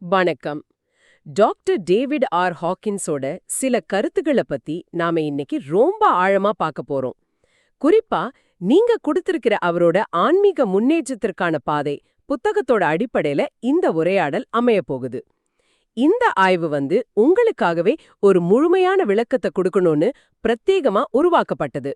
வணக்கம். Doctor David R ஹாக்கின்ஸோட சில கருத்துக்களை பத்தி நாம இன்னைக்கு ரொம்ப ஆழமா பார்க்க போறோம். குறிப்பா நீங்க கொடுத்திருக்கிற அவரோட ஆன்மீக முன்னேற்றத்திற்கான பாதை புத்தகத்தோட அடிப்படையில இந்த உரையாடல் அமைய போகுது. இந்த ஆய்வு வந்து உங்களுக்காகவே ஒரு முழுமையான விளக்கத்தை கொடுக்கணும்னு பிரத்யேகமா உருவாக்கப்பட்டது.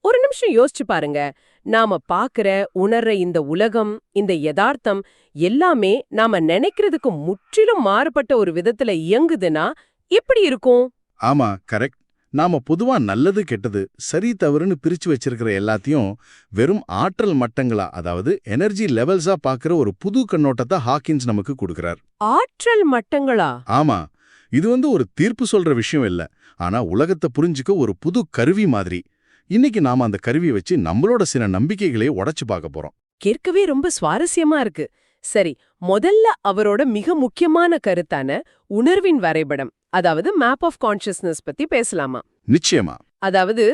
ஒரு நிமிஷம் யோசிச்சு பாருங்க. நாம பாக்குற உணர்ற இந்த உலகம் இந்த யதார்த்தம் எல்லாமே நாம நினைக்கிறதுக்கு முற்றிலும் மாறுபட்ட ஒரு விதத்துல இயங்குதுன்னா எப்படி இருக்கும்? ஆமா கரெக்ட். நாம பொதுவா நல்லது கெட்டது சரி தவறுன்னு பிரிச்சு வச்சிருக்கிற எல்லாத்தையும் வெறும் ஆற்றல் மட்டங்களா அதாவது எனர்ஜி லெவல்ஸா பார்க்கிற ஒரு புது கண்ணோட்டத்தை ஹாக்கின்ஸ் நமக்கு கொடுக்கறார். ஆற்றல் மட்டங்களா? ஆமா. இது வந்து ஒரு தீர்ப்பு சொல்ற விஷயம் இல்ல. ஆனா உலகத்தை புரிஞ்சுக்க ஒரு புது கருவி மாதிரி. இன்னைக்கு நாம அந்த கருவியை வச்சு நம்மளோட சில நம்பிக்கைகளை உடைச்சு பார்க்க போறோம். கேட்கவே ரொம்ப சுவாரஸ்யமா இருக்கு. சரி முதல்ல அவரோட மிக முக்கியமான கருத்தான உணர்வின் வரைபடம் அதாவது மேப் ஆஃப் கான்ஷியஸ்னஸ் பத்தி பேசலாமா? நிச்சயமா. அதாவது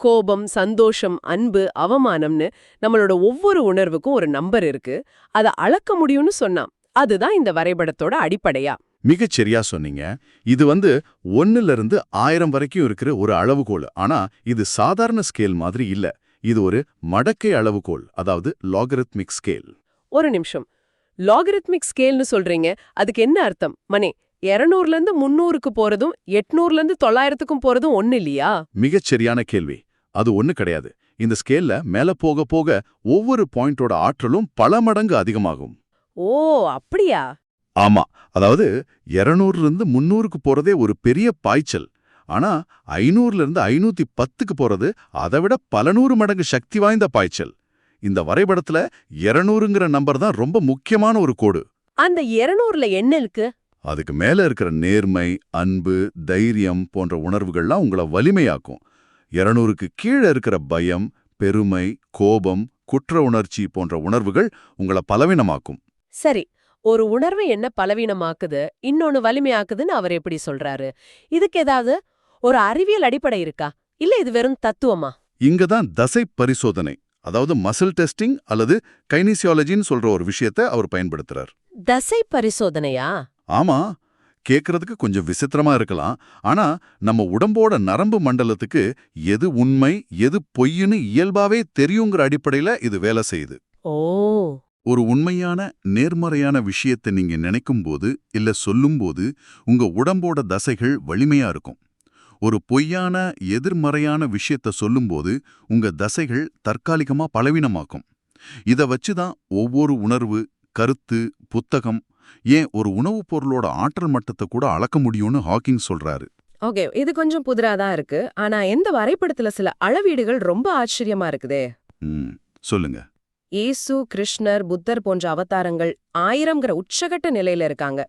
கோபம் சந்தோஷம் அன்பு அவமானம்னு நம்மளோட ஒவ்வொரு உணர்வுக்கும் ஒரு நம்பர் இருக்கு. அதை அளக்க முடியும்னு சொன்னான். அதுதான் இந்த வரைபடத்தோட அடிப்படையா. மிகச் சரியா சொன்னீங்க. இது வந்து ஒன்னுல இருந்து ஆயிரம் வரைக்கும் இருக்கிற ஒரு அளவுகோல். ஆனா இது சாதாரண ஸ்கேல் மாதிரி இல்ல. இது ஒரு மடக்கை அளவுகோல். அதாவது லாகரித்மிக் ஸ்கேல் ஒரு நிமிஷம். லாகரித்மிக் ஸ்கேல்னு சொல்றீங்க. அதுக்கு என்ன அர்த்தம்? இருநூறுல இருந்து முன்னூறுக்கு போறதும் எட்நூறுல இருந்து தொள்ளாயிரத்துக்கும் போறதும் ஒண்ணு இல்லையா? மிகச் சரியான கேள்வி. அது ஒண்ணு கிடையாது. இந்த ஸ்கேல்ல மேல போக போக ஒவ்வொரு பாயிண்டோட ஆற்றலும் பல மடங்கு அதிகமாகும். ஓ அப்படியா? ஆமா அதாவது 200 இருந்து முன்னூறுக்கு போறதே ஒரு பெரிய பாய்ச்சல். ஆனா ஐநூறுல இருந்து ஐநூத்தி பத்துக்கு போறது அதை விட பல நூறு மடங்கு சக்தி வாய்ந்த பாய்ச்சல். இந்த வரைபடத்துல 200ங்கிற நம்பர் தான் ரொம்ப முக்கியமான ஒரு கோடு. அந்த இருநூறுல என்ன இருக்கு? அதுக்கு மேல இருக்கிற நேர்மை அன்பு தைரியம் போன்ற உணர்வுகள்லாம் உங்களை வலிமையாக்கும். 200க்கு கீழே இருக்கிற பயம் பெருமை கோபம் குற்ற உணர்ச்சி போன்ற உணர்வுகள் உங்களை பலவீனமாக்கும். சரி ஒரு உணர்வு என்ன பலவீனமாக்குது இன்னொன்னு வலிமையாக்குதுன்னு அவர் எப்படி சொல்றாரு? இதுக்கு ஏதாவது ஒரு அறிவியல் அடிப்படை இருக்கா? இல்ல இது வெறும் தத்துவமா? இங்க தான் தசை பரிசோதனை அதாவது மசில் டெஸ்டிங் அல்லது கைனிசியாலஜின்னு சொல்ற ஒரு விஷயத்தை அவர் பயன்படுத்துறார். தசை பரிசோதனையா? ஆமா கேட்கறதுக்கு கொஞ்சம் விசித்திரமா இருக்கலாம் ஆனா நம்ம உடம்போட நரம்பு மண்டலத்துக்கு எது உண்மை எது பொய்ன்னு இயல்பாவே தெரியுங்கிற அடிப்படையில இது வேலை செய்யுது. ஓ! ஒரு உண்மையான நேர்மறையான விஷயத்தை நீங்க நினைக்கும்போது இல்ல சொல்லும்போது உங்க உடம்போட தசைகள் வலிமையா இருக்கும். ஒரு பொய்யான எதிர்மறையான விஷயத்த சொல்லும்போது உங்க தசைகள் தற்காலிகமா பலவீனமாக்கும். இத வச்சுதான் ஒவ்வொரு உணர்வு கருத்து புத்தகம் ஏன் ஒரு உணவுப் பொருளோட ஆற்றல் மட்டத்தை கூட அளக்க முடியும்னு ஹாக்கிங் சொல்றாரு. ஓகே இது கொஞ்சம் புதிராதான் இருக்கு. ஆனா எந்த வரைபடத்துல சில அளவீடுகள் ரொம்ப ஆச்சரியமா இருக்குதே? சொல்லுங்க. இயேசு கிருஷ்ணர் புத்தர் போன்ற அவதாரங்கள் ஆயிரம்ங்கிற உச்சகட்ட நிலையில இருக்காங்க.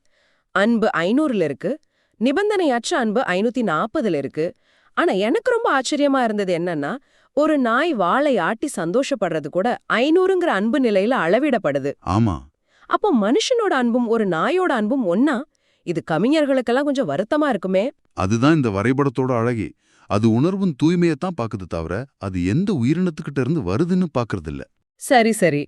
அன்பு ஐநூறுல இருக்கு. நிபந்தனையற்ற அன்பு ஐநூத்தி நாற்பதுல இருக்கு. ஆனா எனக்கு ரொம்ப ஆச்சரியமா இருந்தது என்னன்னா ஒரு நாய் வாளை ஆட்டி சந்தோஷப்படுறது கூட ஐநூறுங்கிற அன்பு நிலையில அளவிடப்படுது. ஆமா. அப்போ மனுஷனோட அன்பும் ஒரு நாயோட அன்பும் ஒன்னா? இது கவிஞர்களுக்கெல்லாம் கொஞ்சம் வருத்தமா இருக்குமே. அதுதான் இந்த வரைபடத்தோட அழகே. அது உணர்வின் தூய்மையைத்தான் பாக்குது தவிர அது எந்த உயிரினத்துக்கிட்ட இருந்து வருதுன்னு பாக்குறது இல்ல சரி சரி.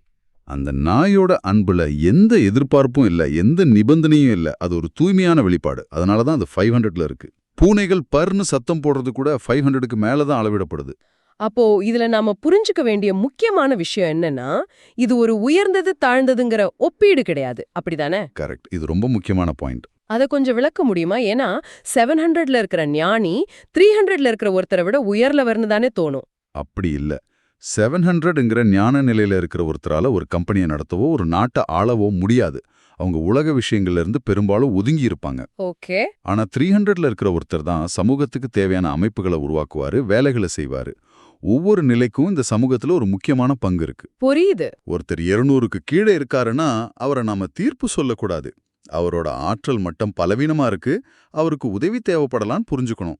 அந்த நாயோட அன்புல எந்த எதிர்பார்ப்பும் இல்ல எந்த நிபந்தனையும் இல்ல. அது ஒரு தூய்மையான வெளிப்பாடு. அதனால தான் அது ஃபைவ் ஹண்ட்ரட்ல இருக்கு. பூனைகள் பர்னு சத்தம் போடுறது கூட ஃபைவ் ஹண்ட்ரடுக்கு மேல தான் அளவிடப்படுது. அப்போ இதுல நாம புரிஞ்சுக்க வேண்டிய முக்கியமான விஷயம் என்னன்னா இது ஒரு உயர்ந்தது தாழ்ந்ததுங்கிற ஒப்பீடு கிடையாது. அப்படிதானே? கரெக்ட் இது ரொம்ப முக்கியமான பாயிண்ட் அதை கொஞ்சம் விளக்க முடியுமா? ஏன்னா செவன் ஹண்ட்ரட்ல இருக்கிற ஞானி த்ரீ ஹண்ட்ரட்ல இருக்கிற ஒருத்தரை விட உயர்லவர்னு தானே தோணும். அப்படி இல்ல. செவன் ஹண்ட்ரட்ங்கிற ஞான நிலையில இருக்கிற ஒருத்தரால ஒரு கம்பெனியை நடத்தவோ ஒரு நாட்டை ஆளவோ முடியாது. அவங்க உலக விஷயங்கள்ல இருந்து பெரும்பாலும் ஒதுங்கி இருப்பாங்க. ஓகே. ஆனா த்ரீ ஹண்ட்ரட்ல இருக்கிற ஒருத்தர் தான் சமூகத்துக்கு தேவையான அமைப்புகளை உருவாக்குவாரு வேலைகளை செய்வாரு. ஒவ்வொரு நிலைக்கும் இந்த சமூகத்துல ஒரு முக்கியமான பங்கு இருக்கு. புரியுது. ஒருத்தர் இருநூறுக்கு கீழே இருக்காருன்னா அவரை நாம தீர்ப்பு சொல்லக்கூடாது. அவரோட ஆற்றல் மட்டம் பலவீனமா இருக்கு. அவருக்கு உதவி தேவைப்படலான்னு புரிஞ்சுக்கணும்.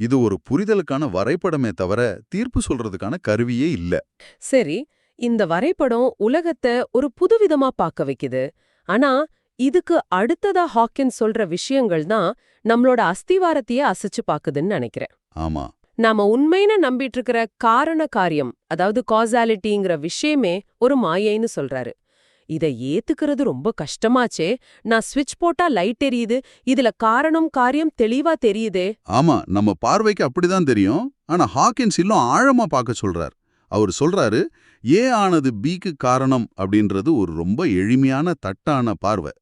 இது ஒரு புரிதலுக்கான வரைபடமே தவிர தீர்ப்பு சொல்றதுக்கான கருவியே இல்ல. சரி இந்த வரைபடம் உலகத்தை ஒரு புதுவிதமா பார்க்க வைக்குது. ஆனா இதுக்கு அடுத்ததா ஹாக்கின் சொல்ற விஷயங்கள் தான் நம்மளோட அஸ்திவாரத்தையே அசைச்சு பாக்குதுன்னு நினைக்கிறேன். ஆமா. நாம உண்மைன்னு நம்பிட்டு இருக்கிற காரண காரியம் அதாவது காசாலிட்டிங்கிற விஷயமே ஒரு மாயைன்னு சொல்றாரு. இத ஏத்துக்கிறது ரொம்ப கஷ்டமாச்சே. நான் ஸ்விட்ச் போட்டா லைட் எரியுது இதுல காரணம் காரியம் தெளிவா தெரியுதே. ஆமா நம்ம பார்வைக்கு அப்படிதான் தெரியும். ஆனா ஹாக்கின்ஸ் இன்னும் ஆழமா பார்க்க சொல்றார். அவர் சொல்றாரு ஏ ஆனது பிக்கு காரணம் அப்படின்றது ஒரு ரொம்ப எளிமையான தட்டான பார்வை.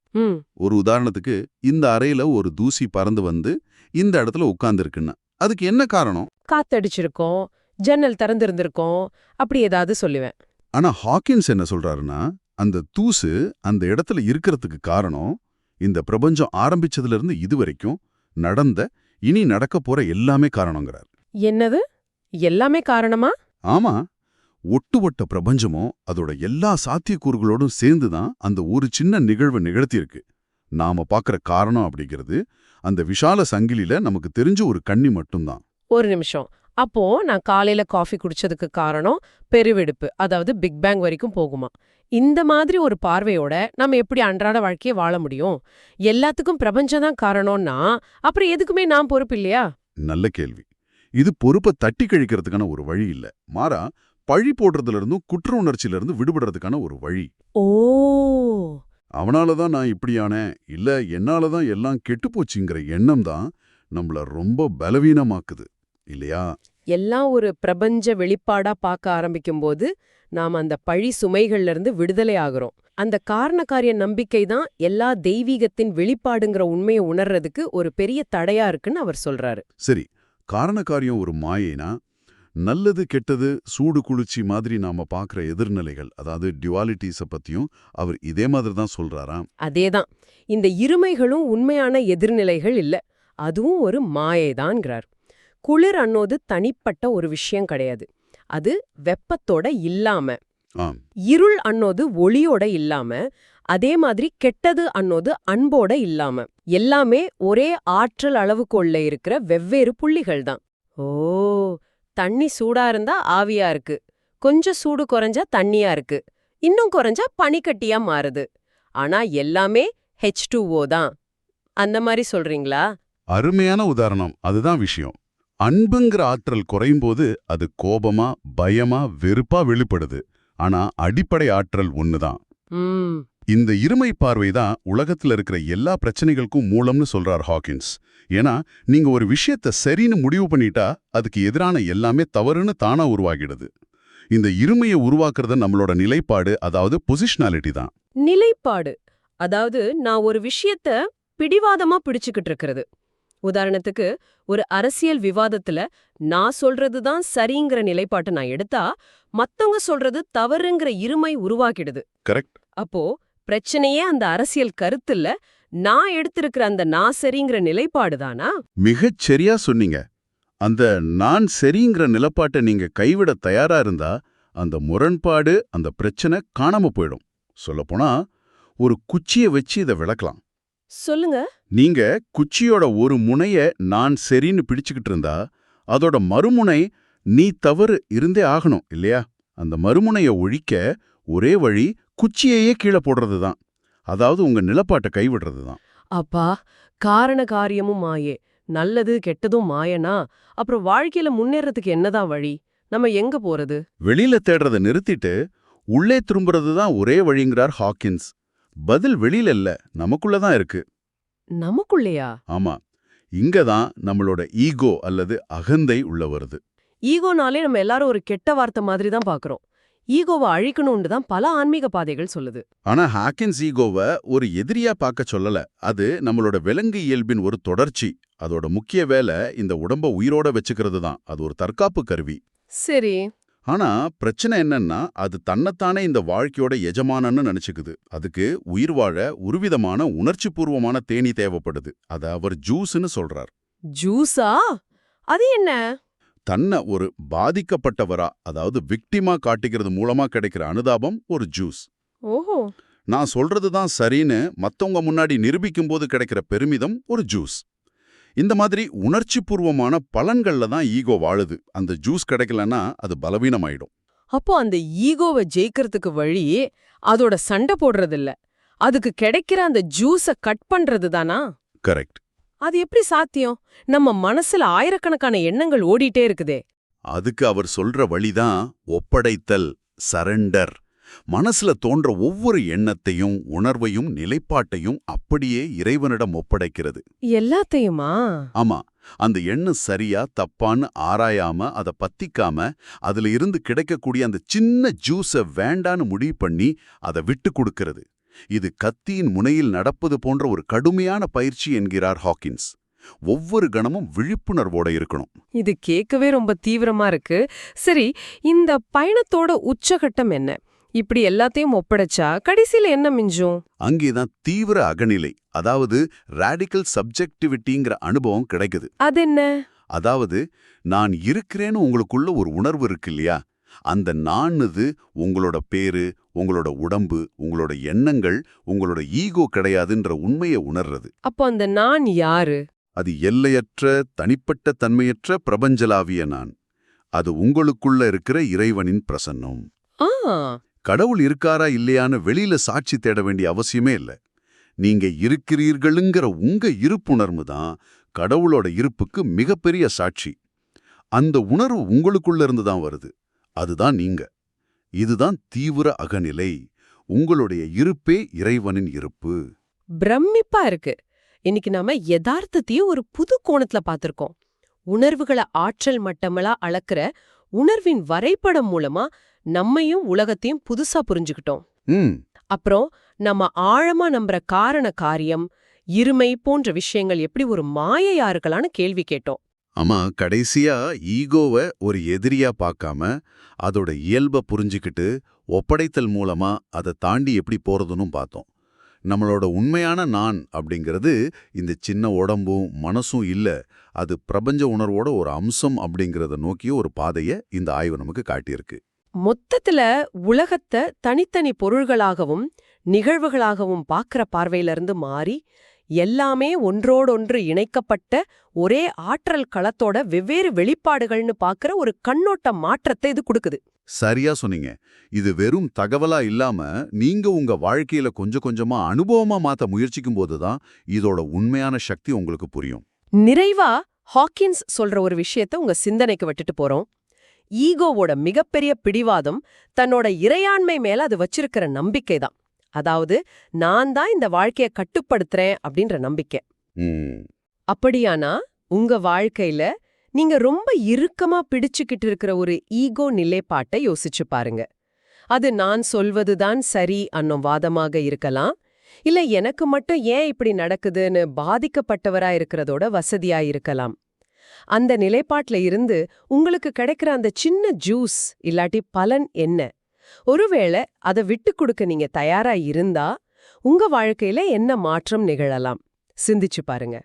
ஒரு உதாரணத்துக்கு இந்த அறையில ஒரு தூசி பறந்து வந்து இந்த இடத்துல உட்கார்ந்துருக்குன்னு. அதுக்கு என்ன காரணம்? காத்தடிச்சிருக்கோம் ஜன்னல் திறந்திருந்திருக்கோம் அப்படி ஏதாவது சொல்லுவேன். ஆனா ஹாக்கின்ஸ் என்ன சொல்றாருன்னா அந்த தூசு அந்த இடத்துல இருக்கிறதுக்கு காரணம் இந்த பிரபஞ்சம் ஆரம்பிச்சதுல இருந்து இதுவரைக்கும் நடந்த இனி நடக்க போற எல்லாமே காரணங்கிறார். என்னது? எல்லாமே காரணமா? ஆமா ஒட்டுமொட்ட பிரபஞ்சமும் அதோட எல்லா சாத்தியக்கூறுகளோடும் சேர்ந்து தான் அந்த ஒரு சின்ன நிகழ்வு நிகழ்த்தியிருக்கு. நாம பார்க்கற காரணம் அப்படிங்கிறது அந்த விஷால சங்கிலில நமக்கு தெரிஞ்ச ஒரு கண்ணி மட்டும்தான். ஒரு நிமிஷம். அப்போ நான் காலையில காஃபி குடிச்சதுக்கு காரணம் பெருவெடுப்பு அதாவது பிக் பேங் வரைக்கும் போகுமா. இந்த மாதிரி ஒரு பார்வையோட நம்ம எப்படி அன்றாட வாழ்க்கையை வாழ முடியும்? எல்லாத்துக்கும் பிரபஞ்சம் தான் காரணம்னா அப்புறம் எதுக்குமே நான் பொறுப்பு இல்லையா? நல்ல கேள்வி. இது பொறுப்பை தட்டி கழிக்கிறதுக்கான ஒரு வழி இல்ல. மாறா பழி போடுறதுல இருந்தும் குற்ற உணர்ச்சியில இருந்து விடுபடுறதுக்கான ஒரு வழி. ஓ! அவனால தான் நான் இப்படியானேன் இல்ல என்னால தான் எல்லாம் கெட்டுப்போச்சுங்கிற எண்ணம் தான் நம்மள ரொம்ப பலவீனமாக்குது. இல்லையா? எல்லாம் ஒரு பிரபஞ்ச வெளிப்பாடா பார்க்க ஆரம்பிக்கும்போது நாம் அந்த பழி சுமைகள்ல இருந்து விடுதலை ஆகுறோம். அந்த காரணக்காரிய நம்பிக்கை தான் எல்லா தெய்வீகத்தின் வெளிப்பாடுங்கிற உண்மையை உணர்றதுக்கு ஒரு பெரிய தடையா இருக்குன்னு அவர் சொல்றாரு. சரி காரணக்காரியம் ஒரு மாயைனா நல்லது கெட்டது சூடு குளிர்ச்சி மாதிரி நாம பார்க்குற எதிர்நிலைகள் அதாவது டியூவாலிட்டிஸை பத்தியும் அவர் இதே மாதிரி தான் சொல்றாராம் அதேதான் இந்த இருமைகளும் உண்மையான எதிர்நிலைகள் இல்ல. அதுவும் ஒரு மாயைதான்ங்கிறார் குளிர் அன்னோது தனிப்பட்ட ஒரு விஷயம் கிடையாது. அது வெப்பத்தோட இல்லாம. இருள் அன்னோது ஒளியோட இல்லாம அதே மாதிரி கெட்டது அன்னோது அன்போட இல்லாம. எல்லாமே ஒரே ஆற்றல் அளவுக்குள்ள இருக்கிற வெவ்வேறு புள்ளிகள் தான். ஓ தண்ணி சூடா இருந்தா ஆவியா இருக்கு. கொஞ்சம் சூடு குறைஞ்சா தண்ணியா இருக்கு. இன்னும் குறைஞ்சா பனிக்கட்டியா மாறுது. ஆனா எல்லாமே ஹெச் தான். அந்த மாதிரி சொல்றீங்களா? அருமையான உதாரணம். அதுதான் விஷயம். அன்புங்கிற ஆற்றல் குறையும் போது அது கோபமா பயமா வெறுப்பா வெளிப்படுது. ஆனா அடிப்படை ஆற்றல் ஒண்ணுதான். இந்த இருமை பார்வை தான் உலகத்துல இருக்கிற எல்லா பிரச்சனைகளுக்கும் மூலம்னு சொல்றார் ஹாக்கின்ஸ். ஏன்னா நீங்க ஒரு விஷயத்த சரின்னு முடிவு பண்ணிட்டா அதுக்கு எதிரான எல்லாமே தவறுன்னு தானா உருவாகிடுது. இந்த இருமையை உருவாக்குறது நம்மளோட நிலைப்பாடு அதாவது பொசிஷனாலிட்டி தான். நிலைப்பாடு. அதாவது நான் ஒரு விஷயத்த பிடிவாதமா பிடிச்சுக்கிட்டு இருக்கிறது. உதாரணத்துக்கு ஒரு அரசியல் விவாதத்துல நான் சொல்றது தான் சரிங்கிற நிலைப்பாட்டை நான் எடுத்தா மத்தவங்க சொல்றது தவறுங்கிற இருமை உருவாக்கிடுது. கரெக்ட். அப்போ பிரச்சனையே அந்த அரசியல் கருத்துல நான் எடுத்திருக்கிற அந்த நான் சரிங்கிற நிலைப்பாடு தானா? மிகச் சரியா சொன்னீங்க. அந்த நான் சரிங்கிற நிலப்பாட்டை நீங்க கைவிட தயாரா இருந்தா அந்த முரண்பாடு அந்த பிரச்சனை காணாம போயிடும். சொல்லப்போனா ஒரு குச்சியை வச்சு இதை விளக்கலாம். சொல்லுங்க. நீங்க குச்சியோட ஒரு முனைய நான் சரின்னு பிடிச்சுக்கிட்டு இருந்தா அதோட மறுமுனை நீ தவறு இருந்தே ஆகணும் இல்லையா? அந்த மறுமுனைய ஒழிக்க ஒரே வழி குச்சியையே கீழே போடுறது தான் அதாவது உங்க நிலப்பாட்டை கைவிடுறது தான் அப்பா காரண காரியமும் மாயே. நல்லது கெட்டதும் மாயனா? அப்புறம் வாழ்க்கையில முன்னேறதுக்கு என்னதான் வழி? நம்ம எங்க போறது? வெளியில தேடுறத நிறுத்திட்டு உள்ளே திரும்புறது தான் ஒரே வழிங்கிறார் ஹாக்கின்ஸ். பதில் வெளியில இல்ல நமக்குள்ள தான் இருக்கு. நமக்குள்ளேயா? ஆமா. இங்க தான் நம்மளோட ஈகோ அல்லது அகந்தை உள்ள வருது. ஈகோனாலே நம்ம எல்லாரும் ஒரு கெட்ட வார்த்தை மாதிரி தான் பாக்குறோம். ஈகோவை அழிக்கணும்னு தான் பல ஆன்மீக பாதைகள் சொல்லுது. ஆனா ஹாக்கின்ஸ் ஈகோவை ஒரு எதிரியா பார்க்க சொல்லல. அது நம்மளோட விலங்கு இயல்பின் ஒரு தொடர்ச்சி. அதோட முக்கிய வேலை இந்த உடம்ப உயிரோட வச்சுக்கிறது தான். அது ஒரு தற்காப்பு கருவி. சரி. ஆனா பிரச்சனை என்னன்னா அது தன்னைத்தானே இந்த வாழ்க்கையோட எஜமானன்னு நினைச்சுக்குது. அதுக்கு உயிர் வாழ ஒருவிதமான உணர்ச்சி பூர்வமான தேனி தேவைப்படுது. அத அவர் ஜூஸ்னு சொல்றார். ஜூஸா? அது என்ன? தன்னை ஒரு பாதிக்கப்பட்டவரா அதாவது விக்டிமா காட்டிக்கிறது மூலமா கிடைக்கிற அனுதாபம் ஒரு ஜூஸ். ஓஹோ. நான் சொல்றது தான் சரின்னு மத்தவங்க முன்னாடி நிரூபிக்கும் போது கிடைக்கிற பெருமிதம் ஒரு ஜூஸ். இந்த மாதிரி உணர்ச்சி பூர்வமான பலன்கள்ல தான் ஈகோ வாழுது. அந்த ஜூஸ் கிடைக்கலன்னா அது பலவீனமாயிடும். அப்போ அந்த ஈகோவை ஜெயிக்கிறதுக்கு வழி அதோட சண்டை போடுறது இல்ல அதுக்கு கிடைக்கிற அந்த ஜூஸ கட் பண்றது தானா? கரெக்ட். அது எப்படி சாத்தியம்? நம்ம மனசுல ஆயிரக்கணக்கான எண்ணங்கள் ஓடிட்டே இருக்குதே. அதுக்கு அவர் சொல்ற வழிதான் ஒப்படைத்தல் சரண்டர். மனசுல தோன்ற ஒவ்வொரு எண்ணத்தையும் உணர்வையும் நிலைப்பாட்டையும் அப்படியே இறைவனிடம் ஒப்படைக்கிறது. எல்லாத்தையுமா? ஆமா. அந்த எண்ணம் சரியா தப்பான்னு ஆராயாம அதை பத்திக்காம அதுல இருந்து கிடைக்கக்கூடிய அந்த சின்ன ஜூஸ வேண்டான்னு முடிவு பண்ணி அதை விட்டு கொடுக்கிறது. இது கத்தியின் முனையில் நடப்பது போன்ற ஒரு கடுமையான பயிற்சி என்கிறார் ஹாக்கின்ஸ். ஒவ்வொரு கணமும் விழிப்புணர்வோட இருக்கணும். இது கேட்கவே ரொம்ப தீவிரமா இருக்கு. சரி இந்த பயணத்தோட உச்சகட்டம் என்ன? இப்படி எல்லாத்தையும் ஒப்படைச்சா கடைசியில என்ன மிஞ்சும்? அங்கேதான் தீவிர அகநிலை அதாவது ரேடிக்கல் சப்ஜெக்டிவிட்டிங்கிற அனுபவம் கிடைக்குது. அது என்ன அதாவது நான் இருக்கிறேன்னு உங்களுக்குள்ள ஒரு உணர்வு இருக்கு இல்லையா? அந்த நான்னுது உங்களோட பேரு உங்களோட உடம்பு உங்களோட எண்ணங்கள் உங்களோட ஈகோ கிடையாதுன்ற உண்மையை உணர்றது. அப்போ அந்த நான் யாரு? அது எல்லையற்ற தனிப்பட்ட தன்மையற்ற பிரபஞ்சலாவிய நான். அது உங்களுக்குள்ள இருக்கிற இறைவனின் பிரசன்னம். ஆ. கடவுள் இருக்காரா இல்லையான்னு வெளியில சாட்சி தேட வேண்டிய அவசியமே இல்ல. நீங்க இருக்கிறீர்களுங்கிற உங்க இருப்புணர்வு தான் கடவுளோட இருப்புக்கு மிகப்பெரிய சாட்சி. அந்த உணர்வு உங்களுக்குள்ள இருந்து தான் வருது. அதுதான் நீங்க. இதுதான் தீவிர அகநிலை. உங்களுடைய இருப்பே இறைவனின் இருப்பு. பிரமிப்பா இருக்கு. இன்னைக்கு நாம யதார்த்தத்தையும் ஒரு புது கோணத்துல பார்த்திருக்கோம். உணர்வுகளை ஆற்றல் மட்டமெல்லாம் அளக்கிற உணர்வின் வரைபடம் மூலமா நம்மையும் உலகத்தையும் புதுசா புரிஞ்சுக்கிட்டோம். அப்புறம் நம்ம ஆழமா நம்புற காரண காரியம் இருமை போன்ற விஷயங்கள் எப்படி ஒரு மாயையா இருக்கலாம்னு கேள்வி கேட்டோம். ஆமா கடைசியா ஈகோவை ஒரு எதிரியா பார்க்காம அதோட இயல்பை புரிஞ்சுக்கிட்டு ஒப்படைத்தல் மூலமா அதை தாண்டி எப்படி போறதுன்னு பார்த்தோம். நம்மளோட உண்மையான நான் அப்படிங்கிறது இந்த சின்ன உடம்பும் மனசும் இல்ல அது பிரபஞ்ச உணர்வோட ஒரு அம்சம் அப்படிங்கறத நோக்கிய ஒரு பாதையை இந்த ஆய்வு நமக்கு காட்டியிருக்கு. மொத்தத்துல உலகத்தை தனித்தனி பொருள்களாகவும் நிகழ்வுகளாகவும் பார்க்கிற பார்வையிலிருந்து மாறி எல்லாமே ஒன்றோடொன்று இணைக்கப்பட்ட ஒரே ஆற்றல் களத்தோட வெவ்வேறு வெளிப்பாடுகள்னு பார்க்கிற ஒரு கண்ணோட்ட மாற்றத்தை இது கொடுக்குது. சரியா சொன்னீங்க. இது வெறும் தகவலா இல்லாம நீங்க உங்க வாழ்க்கையில கொஞ்சம் கொஞ்சமா அனுபவமா மாத்த முயற்சிக்கும் போதுதான் இதோட உண்மையான சக்தி உங்களுக்கு புரியும். நிறைவா ஹாக்கின்ஸ் சொல்ற ஒரு விஷயத்த உங்க சிந்தனைக்கு விட்டுட்டு போறோம். ஈகோவோட மிகப்பெரிய பிடிவாதம் தன்னோட இறையாண்மை மேல அது வச்சிருக்கிற நம்பிக்கை தான். அதாவது நான் தான் இந்த வாழ்க்கைய கட்டுப்படுத்துறேன் அப்படின்ற நம்பிக்கை. அப்படியானா உங்க வாழ்க்கையில நீங்க ரொம்ப இறுக்கமா பிடிச்சுக்கிட்டு இருக்கிற ஒரு ஈகோ நிலைப்பாட்டை யோசிச்சு பாருங்க. அது நான் சொல்வதுதான் சரி அன்னும் வாதமாக இருக்கலாம். இல்ல எனக்கு மட்டும் ஏன் இப்படி நடக்குதுன்னு பாதிக்கப்பட்டவரா இருக்கிறதோட வசதியா இருக்கலாம். அந்த நிலைப்பாட்டுல இருந்து உங்களுக்கு கிடைக்கிற அந்த சின்ன ஜூஸ் இல்லாட்டி பலன் என்ன? ஒருவேளை அதை விட்டு கொடுக்க நீங்க தயாரா இருந்தா உங்க வாழ்க்கையில என்ன மாற்றம் நிகழலாம்? சிந்திச்சு பாருங்க.